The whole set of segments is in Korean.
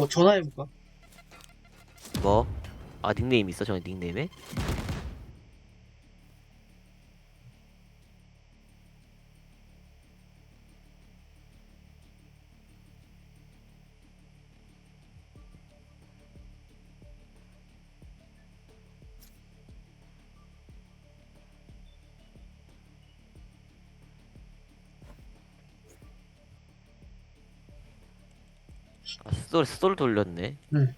뭐 전화해볼까? 뭐? 아 닉네임 있어 저기 닉네임에? 아, 쏠, 쏠 돌렸네. 응.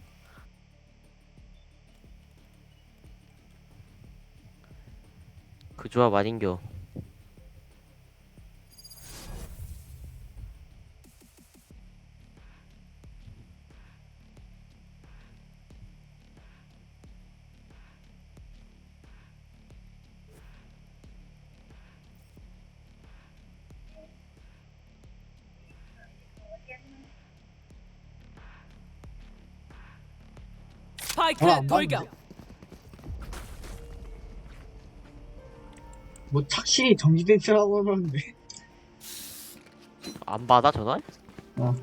그 조합 아닌겨. 스파이크 어, 안 돌격. 받는데. 뭐 착실히 정지된 쓰라고 그러는데 안 받아 전화? 어.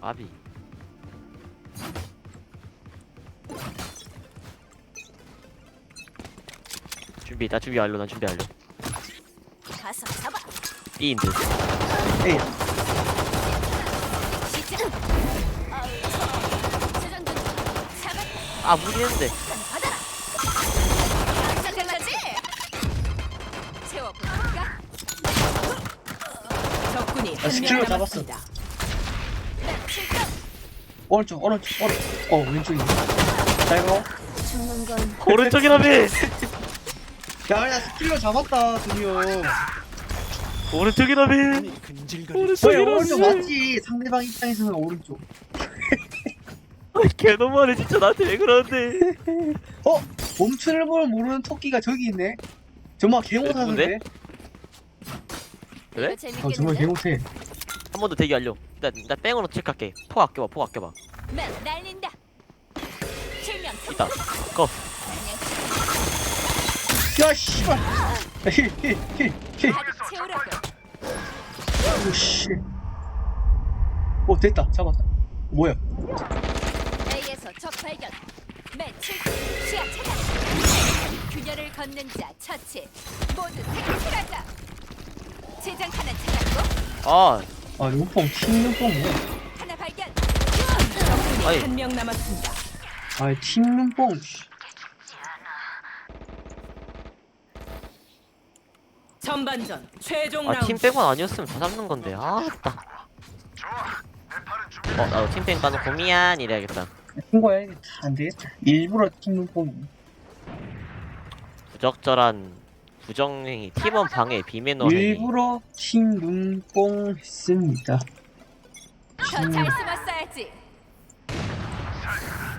아비. 준비, 나 준비 완료, 난 준비 완료. 가서 잡아. B인드. 에이 시작. 수전 중. 사각 아, 무리했는데. 채워볼까? 적군이 아, 스킬로 잡았어. 오른쪽 오른쪽 오른쪽 어 왼쪽이네 잘가 죽는 건 오른쪽이라며! 야야 스킬로 잡았다 드디어 오른쪽이라며! 왜 오른쪽이라며! 오른쪽 맞지 상대방 입장에서는 오른쪽 개 너무하네, 진짜 나한테 왜 그러는데. 어? 멈추는 걸 모르는 토끼가 저기 있네 정말 개 못하는데 그래? 어 정말 개 못해 한 번 더 대기하려. 나, 나 뺑으로 체크할게. 포 아껴봐, 포 아껴봐. 맨 날린다. 실명 있다. 고! 야 씨발 가득 채우라고. 오씨 오 됐다 잡았다 뭐야 균열을 걷는 자 처치. 모두 색칠하자. 재장 하나 찾았고 아, 아 눈뽕 팀눈뽕 뭐야 하나 발견. 아이. 한 명 남았습니다. 아 팀눈뽕 전반전 최종 아, 라운드. 팀뺑만 아니었으면 다 잡는 건데. 아, 딱. 어, 나도 팀뺑 까놓고 미안 이래야겠다. 신고해야겠다 안되겠다 일부러 팀눈뽕 부적절한 부정행위 팀원 방해 비매너 행위 일부러 팀눈뽕 했습니다 더 잘 숨었어야지.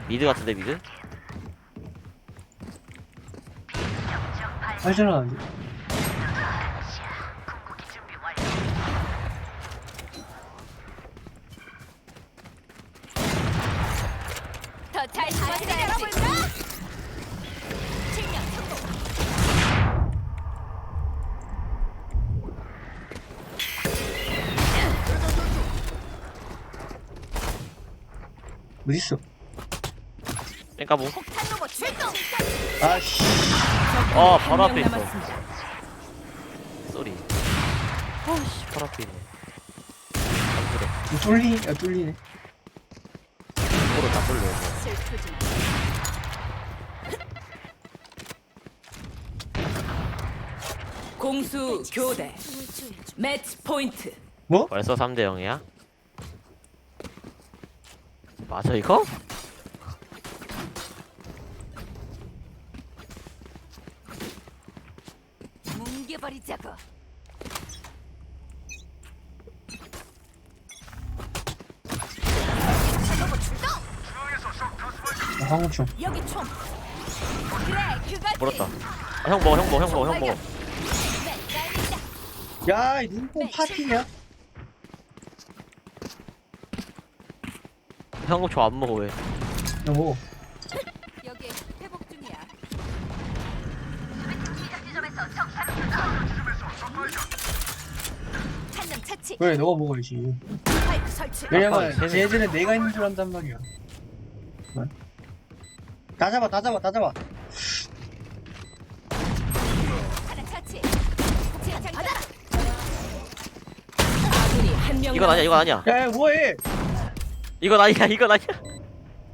미드 같은데 미드? 알잖아 더 어딨어? 그러니까 뭐? 아씨. 어 바로 앞에 있어. 쏘리. 아씨. 바로 앞에 있네. 안 그래. 뚫리 야 뚫리네. 코로 다 돌려. 공수 교대. 매치 포인트. 뭐? 벌써 3대 0이야? 맞아 이거? 뭉개버리자고. 출동! 아, 항공충 여기 총. 그래 그거지. 물었다. 아, 형 먹어 형 먹어 형 먹어 형 먹어. 맨 날린다 야이 눈뽕 파티냐? 형저안 먹어 왜 여보 여기 회복 중이야 한명 처치 왜 너가 먹어야지 스파이크 설치. 왜냐면 쟤는- 쟤들은 내가 있는 줄 안단 말이야. 뭐? 다 잡아, 다 잡아, 다 잡아. 하나 차치. 지하장 받아. 아군이 한 명 이건 아니야 이건 아니야 야, 야, 뭐해? 이건 아니야 이건 아니야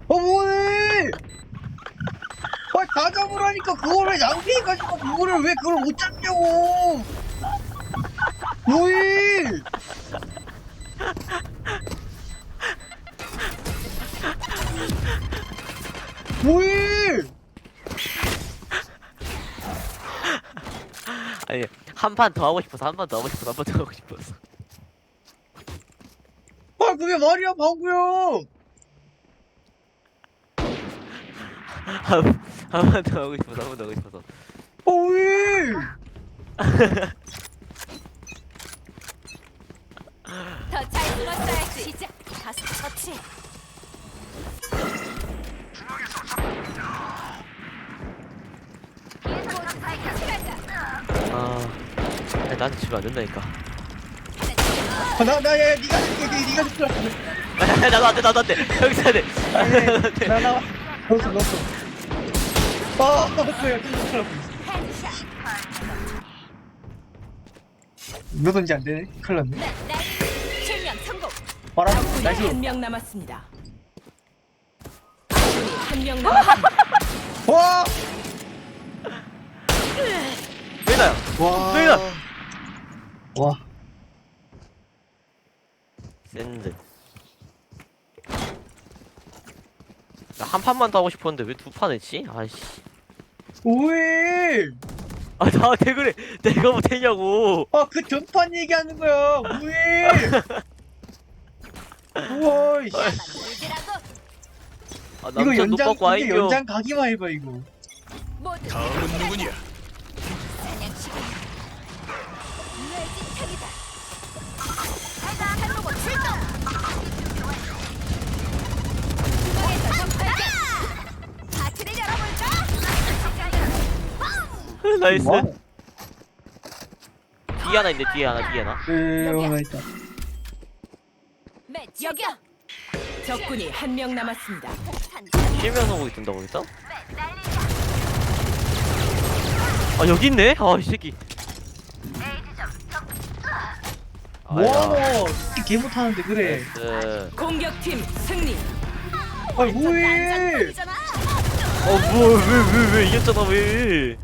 어, 뭐해? 아, 다 잡으라니까 그거를 낭비해가지고 그거를 왜 그걸 못 잡냐고! 뭐해? 뭐해? 아니 한 판 더 하고 싶어서 한 판 더 하고 싶어서 한 판 더 하고 싶어서 아, 그게 말이야, 방구야! 한판더 하고 싶어서 한판더 하고 싶어서 어, 왜? 더잘 숨었어야지. 시작. 다섯 터치. 아 아니, 나한테 주면 안 된다니까 아, 나, 나, 야, 야, 니가 줄게, 니- 니가 줄게. 나도 안 돼 나도 안 돼 여기서 안돼 아니, 나, 나, 넣었어, 넣었어. 큰일 났어. 헤드샷. 몇 원지 안 되네? 큰일 났네. 네, 나이 실명 성공. 봐라, 나이스. 한 명 남았습니다. 아군이 한명 남았습니다. 와! 왜나요 와. 와. 샌드 야, 한 판만 더 하고 싶었는데 왜 두 판 했지? 아이씨 왜? 아 나한테 그래 내가 못했냐고 아, 그 전판 얘기하는 거야. 왜? 우와, 이씨. 만들기라고 아 이거 남자 연장, 가기만 해봐, 이거. 모두 다음은 누구냐? 나이스 뭐? 뒤에 하나 있는데 뒤에 하나 뒤에 하나 있다. 여기야. 적군이 한 명 남았습니다. 실명 오고 있던다고 했어? 아 여기 있네? 아이 새끼 뭐하노? 개 못하는데, 그래. 나이스 공격팀 승리. 아, 뭐해? 난장판이잖아. 어뭐왜 왜 왜 이겼잖아 왜